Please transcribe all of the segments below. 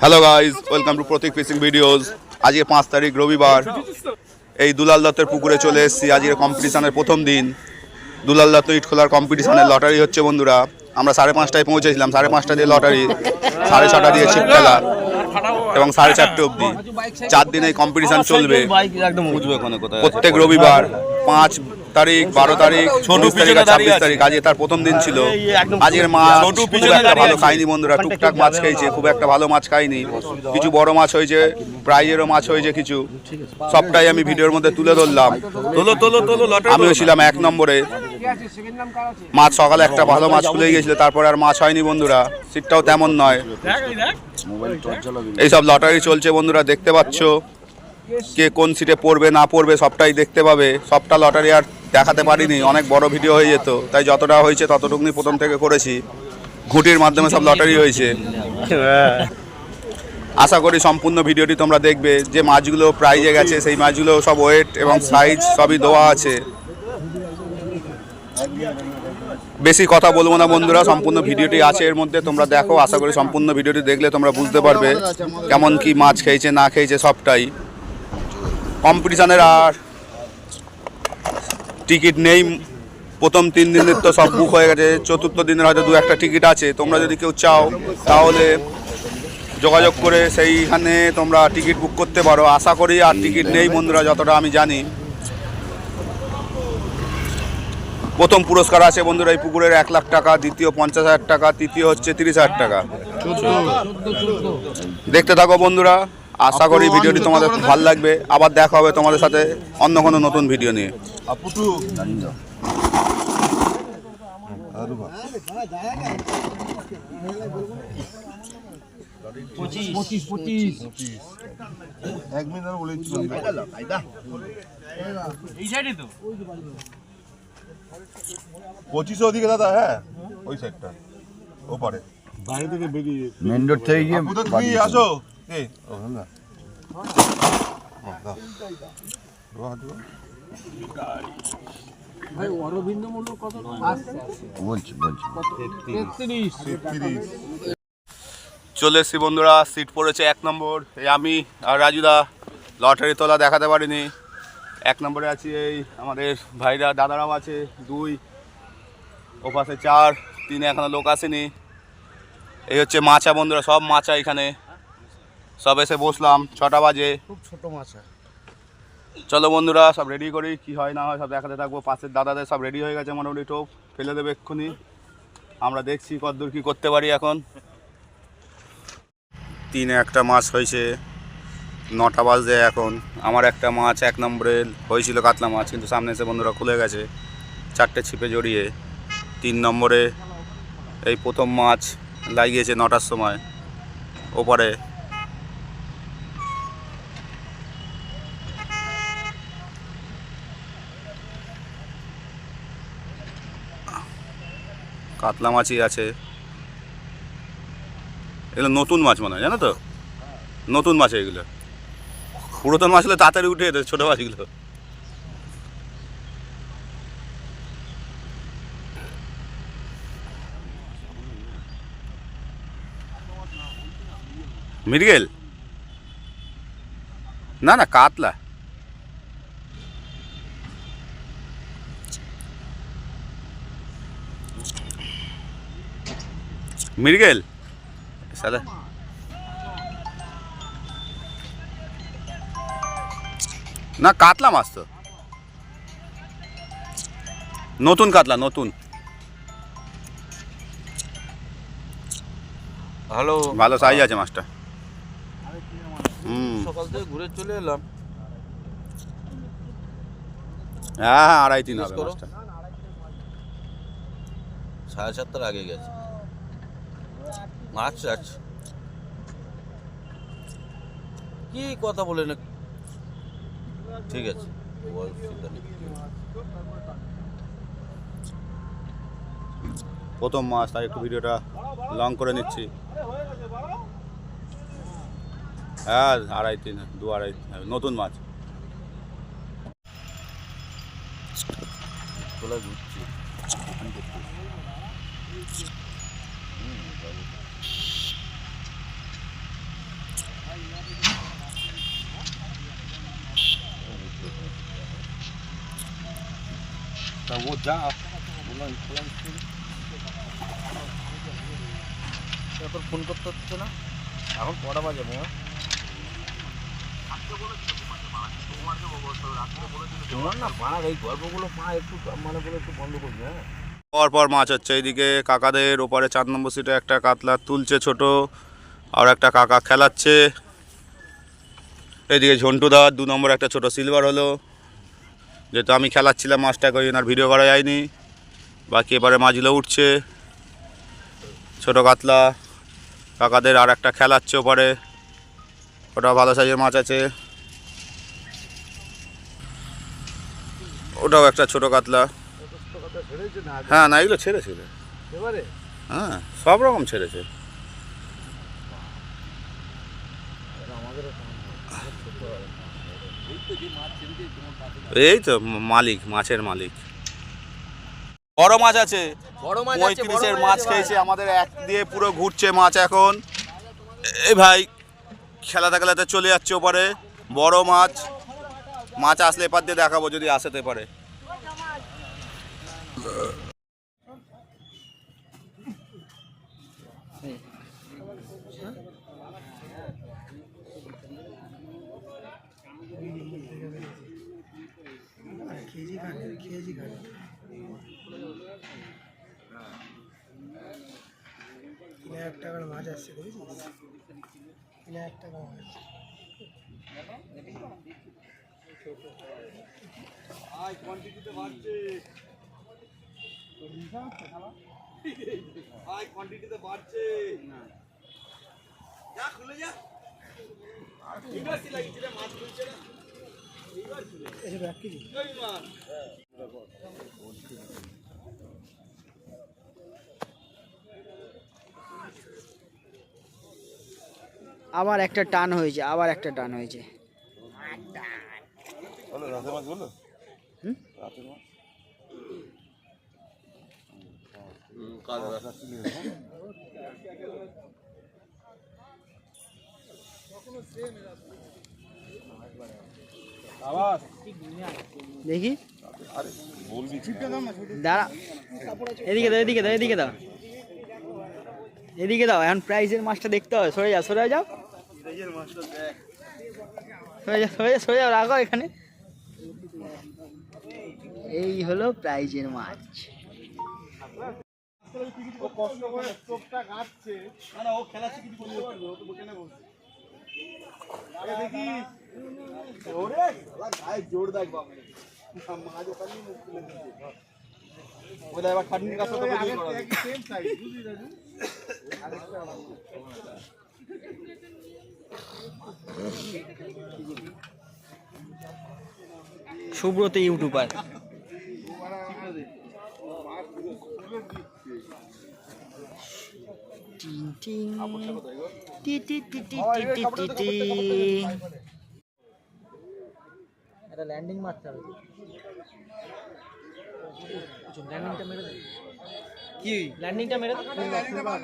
Hello guys welcome to Pratik fishing videos আজকে পাঁচ তারিখ, রবিবার। এই দুলাল দত্তের পুকুরে চলে এসেছি। আজকে কম্পিটিশানের প্রথম দিন। দুলাল দত্ত ইট খোলার কম্পিটিশানের লটারি হচ্ছে, বন্ধুরা। আমরা সাড়ে পাঁচটায় পৌঁছেছিলাম। সাড়ে পাঁচটা দিয়ে লটারি সাড়ে ছটা দিয়ে ছিপ খেলা। এবং সাড়ে চারটে অবধি। চার দিন এই কম্পিটিশন চলবে। প্রত্যেক রবিবার পাঁচ তারিখ বারো তারিখ ছোট তারিখ আর ছাব্বিশ তারিখ। আজকে তার প্রথম দিন ছিল। আজকের মাছ খুব একটা ভালো। খাইনি বন্ধুরা টুকটাক মাছ খেয়েছে খুব একটা ভালো মাছ খাইনি কিছু বড় মাছ হয়েছে প্রাইজেরও মাছ হয়েছে কিছু। সবটাই আমি ভিডিওর মধ্যে তুলে ধরলাম। তোলো তোলো তোলো লটারি আমিও ছিলাম এক নম্বরে। মাছ সকালে একটা ভালো মাছ খুলে গিয়েছিল তারপরে আর মাছ হয়নি বন্ধুরা। সিটটাও তেমন নয়। এইসব লটারি চলছে বন্ধুরা দেখতে পাচ্ছ। কে কোন সিটে পড়বে না পড়বে সবটাই দেখতে পাবে। সবটা লটারি আর দেখাতে পারিনি, অনেক বড় ভিডিও হয়ে যেত। তাই যতটা হয়েছে ততটুকুনি প্রথম থেকে করেছি। ঘুঁটির মাধ্যমে সব লটারি হয়েছে। আশা করি সম্পূর্ণ ভিডিওটি তোমরা দেখবে। যে মাছগুলো প্রাইজে গেছে, সেই মাছগুলো সব ওয়েট এবং সাইজ সবই দেওয়া আছে। বেশি কথা বলব না বন্ধুরা, সম্পূর্ণ ভিডিওটি আছে এর মধ্যে। তোমরা দেখো, আশা করি সম্পূর্ণ ভিডিওটি দেখলে তোমরা বুঝতে পারবে কেমন কি মাছ খেয়েছে, না খেয়েছে, সবটাই। কম্পিটিশানের আর টিকিট নেই। প্রথম তিন দিনের তো সব বুক হয়ে গেছে। চতুর্থ দিনের হয়তো দু একটা টিকিট আছে। তোমরা যদি কেউ চাও তাহলে যোগাযোগ করে সেইখানে তোমরা টিকিট বুক করতে পারো। আশা করি আর টিকিট নেই বন্ধুরা যতটা আমি জানি। প্রথম পুরস্কার আছে বন্ধুরা এই পুকুরের এক লাখ টাকা দ্বিতীয় পঞ্চাশ হাজার টাকা তৃতীয় হচ্ছে তিরিশ হাজার টাকা। দেখতে থাকো বন্ধুরা। আশা করি ভিডিওটি তোমাদের খুব ভালো লাগবে। আবার দেখা হবে তোমাদের সাথে অন্য কোনো নতুন ভিডিও নিয়ে। আপুটু এক মিনিট আর বলেছি পঁচিশশো ওদিকে দাদা হ্যাঁ ওই সাইডটা ও পারে বাইরে থেকে বেরিয়ে মেন রোড থেকে গিয়ে বলছি বলছি চলে এসছি বন্ধুরা সিট পড়েছে এক নম্বর। এই আমি আর রাজুদা লটারি তোলা দেখাতে পারিনি। এক নম্বরে আছি এই আমাদের ভাইরা দাদারাও আছে দুই। ও পাশে চার তিনে এখনও লোক আসেনি। এই হচ্ছে মাচা বন্ধুরা সব মাচা এখানে। সব এসে বসলাম ছটা বাজে। খুব ছোট মাছ চলো বন্ধুরা সব রেডি করি কি হয় না হয় সব দেখাতে থাকব। পাশের দাদাদের সব রেডি হয়ে গেছে মোটামুটি টোপ ফেলে দেবে এক্ষুনি। আমরা দেখছি কতদূর কি করতে পারি এখন। তিনে একটা মাছ হয়েছে নটা বাজে এখন। আমার একটা মাছ এক নম্বরে হয়েছিল কাতলা মাছ কিন্তু সামনে এসে বন্ধুরা খুলে গেছে চারটে ছিপে জড়িয়ে। তিন নম্বরে এই প্রথম মাছ লাগিয়েছে নটার সময় ওপারে কাতলা মাছই আছে। এগুলো নতুন মাছ মনে হয়, জানো তো? নতুন মাছ এগুলো। পুরাতন মাছ হলে তাড়াতাড়ি উঠে যেত, ছোটো মাছগুলো। মিরগেল না না, কাতলা। মিরগেল সাদা। না কাতলা মাছ তো। নতুন কাতলা নতুন। ভালো। ভালো সাইজ আছে মাছটা। হুম। সকাল থেকে ঘুরে চলে এলাম। হ্যাঁ হ্যাঁ আড়াই তিন হবে মাছটা। সাড়ে সাতটার আগে গেছে। মাছ আচ্ছা কি কথা বলে না? ঠিক আছে প্রথম মাছ তাই একটু ভিডিওটা লং করে নিচ্ছি। হ্যাঁ আড়াই তিন দু আড়াই হ্যাঁ, নতুন মাছ। তোলা ঘুরছি। তা ও যা এখন ফোন করতে হচ্ছে না। এখন কটা বাজে মোয়া তোমার না পাড়ার এই গল্পগুলো মা একটু মানে বলে একটু বন্ধ করবে হ্যাঁ? পর পর মাছ হচ্ছে এইদিকে কাকাদের ওপারে চার নম্বর সিটে একটা কাতলা তুলছে ছোট আর একটা কাকা খেলাচ্ছে। এইদিকে ঝন্টু দার দু নম্বর একটা ছোট সিলভার হলো। যেহেতু আমি খেলাচ্ছিলাম মাছটা ওই আর ভিডিও করা যায়নি। বাকি এবারে মাছগুলো উঠছে। ছোট কাতলা কাকাদের আর একটা খেলাচ্ছে ওপারে। ওটা ভালো সাইজের মাছ আছে। ওটাও একটা ছোট কাতলা। হ্যাঁ না এগুলো ছেড়েছিল। হ্যাঁ সব রকম ছেড়েছে। এই তো মালিক মাছের মালিক। বড় মাছ আছে। বড় মাছ আছে পঁয়ত্রিশের মাছ খেয়েছে আমাদের এক দিয়ে পুরো ঘুরছে মাছ এখন। এই ভাই খেলাতে খেলাতে চলে যাচ্ছে ওপারে। বড় মাছ। মাছ আসলে এপার দিয়ে দেখাবো যদি కేజీ కానీ కేజీ కానీ তিন হাজার টাকার মাছ আসছে বুঝেছিস তিন হাজার টাকার মাছ কোয়ান্টিটিতে বাড়ছে। না যা, খুলে যা। আবার একটা টান হয়েছে আবার একটা টান হয়েছে। বলো রাতের মাছ বলো হুম? রাতের মাছ দেখি। দাঁড়া। এদিকে দাও এদিকে দাও এদিকে দাও। এদিকে দাও এখন প্রাইজের মাছটা দেখতে হবে। সরে যাও সরে যাও। সরে যাও সরে যাও সরে যাও রাখো এখানে। এই হলো প্রাইজের মাছ। জোর এবার সুব্রত ইউটিউবার। এটা ল্যান্ডিং মারতে হবে। ল্যান্ডিংটা মেরে দে কি ল্যান্ডিংটা মেরে।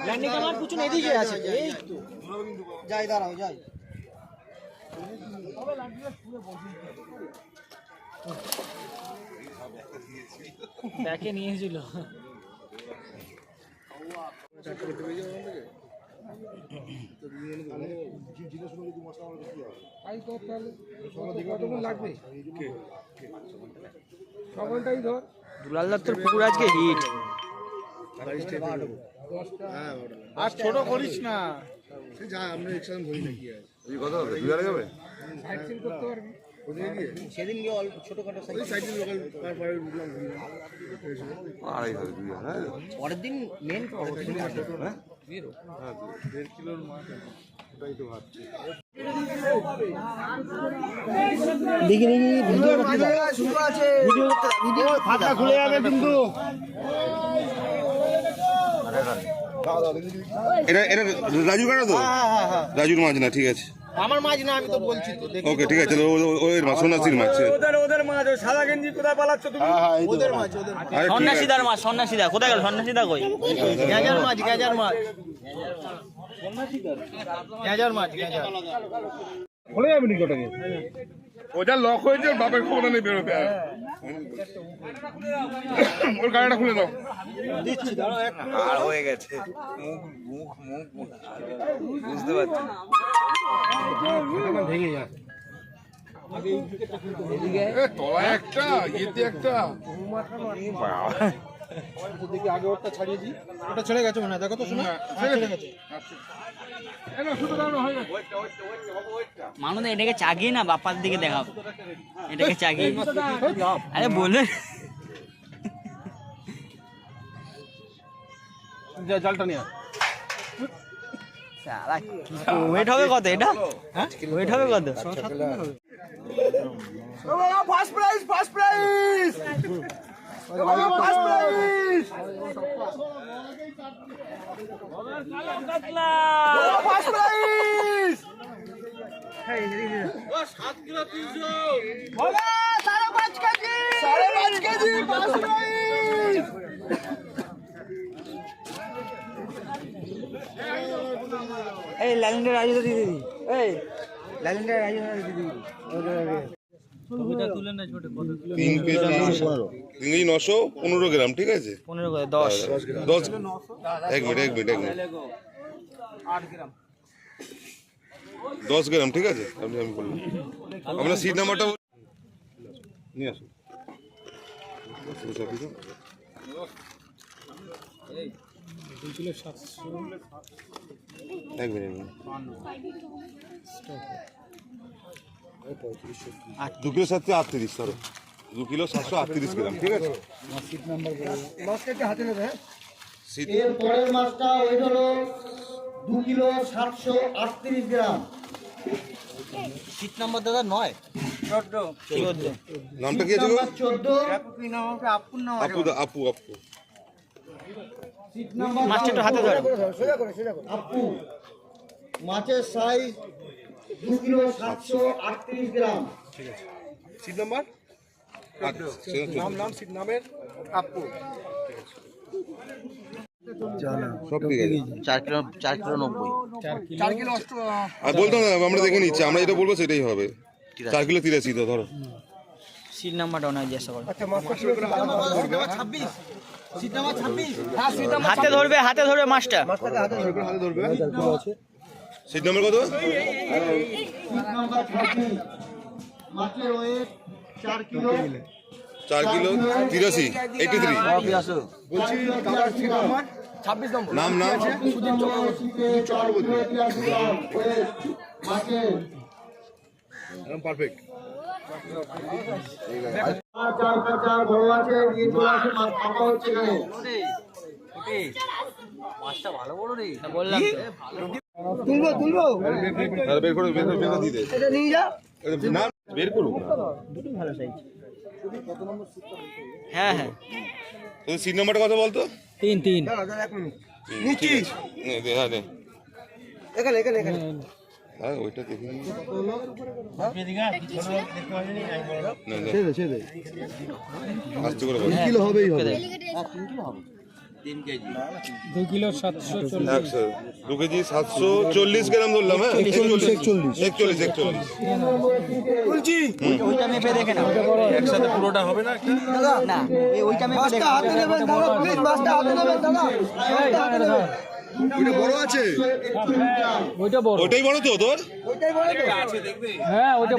ল্যান্ডিংটা মার কিছু এদিকে আছে। এই তো। যাই। দাঁড়াও যাই। দেখে নিয়েছিল। দুলাল দত্তর পুকুর আজকে হিট। আর ছোট করিস না। যা আমরা একসাথে ধরি নাকি কথা হবে করতে পারবি। সেদিন গিয়ে অল্প ছোটখাটো আড়াই হবে দুই পরের দিন মেন দেখি দেখি ভিডিও করতে ভিডিও ভিডিও করতে খুলে যাবে কিন্তু। এটা এটা রাজু কাটা তো? রাজুর মাছ না ঠিক আছে। আমার মাছ না আমি তো বলছি তো ওকে ঠিক আছে ওদের মাছ সোনাসির মাছ। ওদের ওদের মাছ সাদা গেঞ্জি কোথায় পালাচ্ছ তুমি? হ্যাঁ, হ্যাঁ, ওদের মাছ ওদের সন্ন্যাসীদার মাছ সন্ন্যাসীদা কোথায় গেল সন্ন্যাসীদা কই? গ্যাজার মাছ গ্যাজার মাছ। গ্যাজার মাছ গ্যাজার। বলে যাবেন কি ওটাকে? ওটা লক হয়েছে বাপের খবর নেই বেরোতে আর। ওর গাড়িটা খুলে দাও। আর হয়ে গেছে। মুখ মুখ মুখ বুঝতে পারছি। এ, তলায় একটা ইয়েতে একটা। দেখি আগে ওটা ছাড়িয়ে দিই। ওটা ছেড়ে গেছে মনে হয় দেখো তো শোনা। হ্যাঁ, গেছে। দাঁড়ানো হয়ে গেছে। মানুষ এটাকে চাগিয়ে না বাপার দিকে দেখাও এটাকে চাগিয়ে। আরে বলে। জলটা নিয়ে ওয়েট হবে কত এটা? ওয়েট হবে কত? First prize first prize prize first prize সাড়ে পাঁচ কেজি এই লাইনটা রাজু দিদি এই লাইনটা রাজু দিদি। তিন কেজি তিন কেজি নশো পনেরো গ্রাম ঠিক আছে? পনেরো দশ। দশ এক মিনিট এক মিনিট এক মিনিট। দশ গ্রাম ঠিক আছে? আপনি আমি বললাম। আপনার সিট নাম্বারটা নিয়ে আসুন। এক এক মিনিট। দু কিলো সাতশো আটত্রিশ সরো দু কিলো সাতশো আটত্রিশ গ্রাম ঠিক আছে? হাতে নেবে এর পরের মাছটা হলো দু কিলো সাতশো আটত্রিশ গ্রাম। সিট নাম্বার দাদা নয়। নামটা কি আছে চোদ্দ। আপু আপু আপু সিট মাছটা হাতে ধরে। সোজা করে সোজা করে আপু মাছের সাইজ দু কিলো সাতশো আটত্রিশ গ্রাম। সেটা। নাম নাম সিট নামের আপু বলতাম আমরা দেখে নিচ্ছি। আমরা যেটা বলব সেটাই হবে। চার কিলো তিরাশি তো ধরো। সিট নাম্বারটা ওনাকে জিজ্ঞাসা করো আচ্ছা হ্যাঁ হাতে ধরবে হাতে ধরবে মাছটা হাতে ধরবে হাতে ধরবে। সিট নাম্বার কত? চার কিলো তিরাশি এইটি থ্রি ছাব্বিশ নম্বর। নাম নাম? পারফেক্ট চার কাঁচা বড় আছে নিয়ে চলে আসে মাছ পাকা হচ্ছে এখানে বললাম তুলবো তুলবো? আর বের করে বের করে বের করে দিয়ে দে। এটা নিয়ে যা। না বের করুক। ভালো সাইজ হ্যাঁ হ্যাঁ। তোদের সিট নাম্বারটা কত বলতো? তিন তিন। দাঁড়া দাঁড়া এক মিনিট। হুম, নে, দে, হ্যাঁ দে। এখানে এখানে এখানে। হ্যাঁ ওইটা দেখি। নি। না, না, ছেড়ে ছেড়ে আস্তে করে বল। কিলো হবেই হবে। দু কেজি সাতশো চল্লিশ গ্রাম ধরলাম হ্যাঁ? একচল্লিশ একচল্লিশ একচল্লিশ। বলছি ওইটা মেপে দেখে না একসাথে পুরোটা হবে না না ওইটা মেপে দেখে হাতে নেবেন দাদা প্লিজ হাতে নেবেন দাদা। মাছটা হাতে নেবেন ওইটা বড়। ওইটাই বড় তো তোর? ওইটাই বলে তো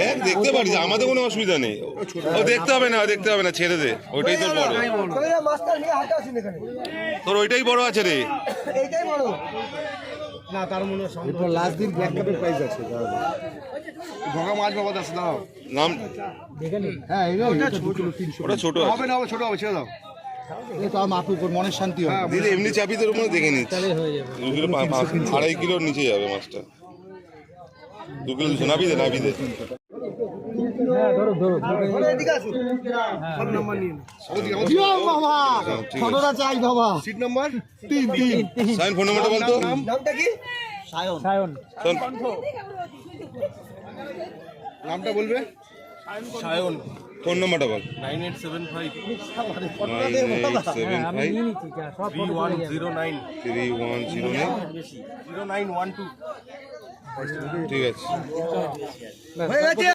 দেখ দেখতে পারিস আমাদের কোনো অসুবিধা নেই। ও দেখতে হবে না দেখতে হবে না ছেড়ে দে। ওইটাই তোর বড়। তোর ওইটাই বড় আছে রে। এইটাই বড় না তার মনে হয় লাস্ট দিন ব্ল্যাক কাপের প্রাইস আছে ভগা মাছ বাবা আছে দাও নাম? হ্যাঁ ওটা ছোট। ছোট হবে না হবে ছোট হবে ছেড়ে দাও। এই তো আমার মনের শান্তি হবে দিদি এমনি মনে দেখে নিচ্ছি। দু কিলো আড়াই কিলোর নিচে যাবে মাছটা। দু কিলো নাবি দে নাবি দে। বলে ফোন নাম্বার নিন। বাবা! হ্যাঁ, ঠিক আছে। ফটোটা চাই বাবা। Seat number? তিন তিন। ফোন নাম্বারটা বলতো নামটা কি? নামটা বলবে? ফোন নাম্বারটা বল। Nine eight seven five. Three one zero nine. Three one zero nine. Zero nine one two. ঠিক আছে।